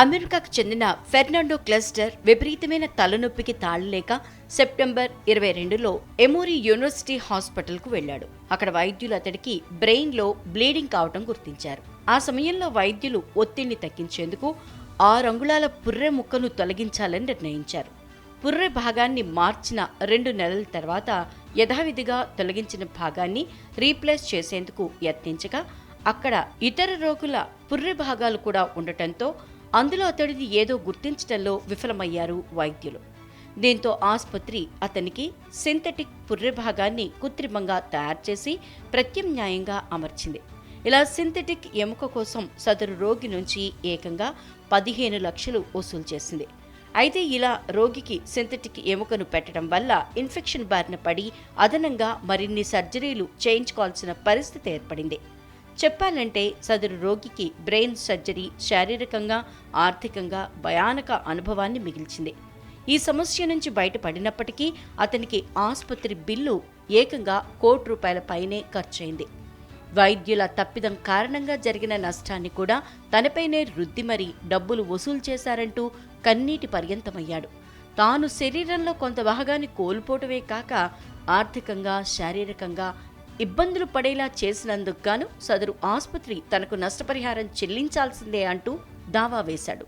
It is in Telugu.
అమెరికాకు చెందిన ఫెర్నాండో క్లస్టర్ విపరీతమైన తలనొప్పికి తాళలేక సెప్టెంబర్ ఇరవై రెండులో ఎమోరీ యూనివర్సిటీ హాస్పిటల్కు వెళ్ళాడు. అక్కడ వైద్యులు అతడికి బ్రెయిన్లో బ్లీడింగ్ కావటం గుర్తించారు. ఆ సమయంలో వైద్యులు ఒత్తిడిని తగ్గించేందుకు ఆరు అంగుళాల పుర్రె ముక్కను తొలగించాలని నిర్ణయించారు. పుర్రె భాగాన్ని మార్చిన రెండు నెలల తర్వాత యథావిధిగా తొలగించిన భాగాన్ని రీప్లేస్ చేసేందుకు యత్నించగా అక్కడ ఇతర రోగుల పుర్రె భాగాలు కూడా ఉండటంతో అందులో అతడిది ఏదో గుర్తించడంలో విఫలమయ్యారు వైద్యులు. దీంతో ఆసుపత్రి అతనికి సింథటిక్ పుర్రె భాగాన్ని కృత్రిమంగా తయారు చేసి ప్రత్యామ్నాయంగా అమర్చింది. ఇలా సింథటిక్ ఎముక కోసం సదరు రోగి నుంచి ఏకంగా పదిహేను లక్షలు వసూలు చేసింది. అయితే ఇలా రోగికి సింథటిక్ ఎముకను పెట్టడం వల్ల ఇన్ఫెక్షన్ బారిన పడి అదనంగా మరిన్ని సర్జరీలు చేయించుకోవాల్సిన పరిస్థితి ఏర్పడింది. చెప్పాలంటే సదరు రోగికి బ్రెయిన్ సర్జరీ శారీరకంగా ఆర్థికంగా భయానక అనుభవాన్ని మిగిల్చింది. ఈ సమస్య నుంచి బయటపడినప్పటికీ అతనికి ఆసుపత్రి బిల్లు ఏకంగా కోటి రూపాయల పైనే ఖర్చయింది. వైద్యుల తప్పిదం కారణంగా జరిగిన నష్టాన్ని కూడా తనపైనే రుద్ది మరీ డబ్బులు వసూలు చేశారంటూ కన్నీటి పర్యంతమయ్యాడు. తాను శరీరంలో కొంత భాగాన్ని కోల్పోవటమే కాక ఆర్థికంగా శారీరకంగా ఇబ్బందులు పడేలా చేసినందుకు గాను సదరు ఆసుపత్రి తనకు నష్టపరిహారం చెల్లించాల్సిందే అంటూ దావా వేశాడు.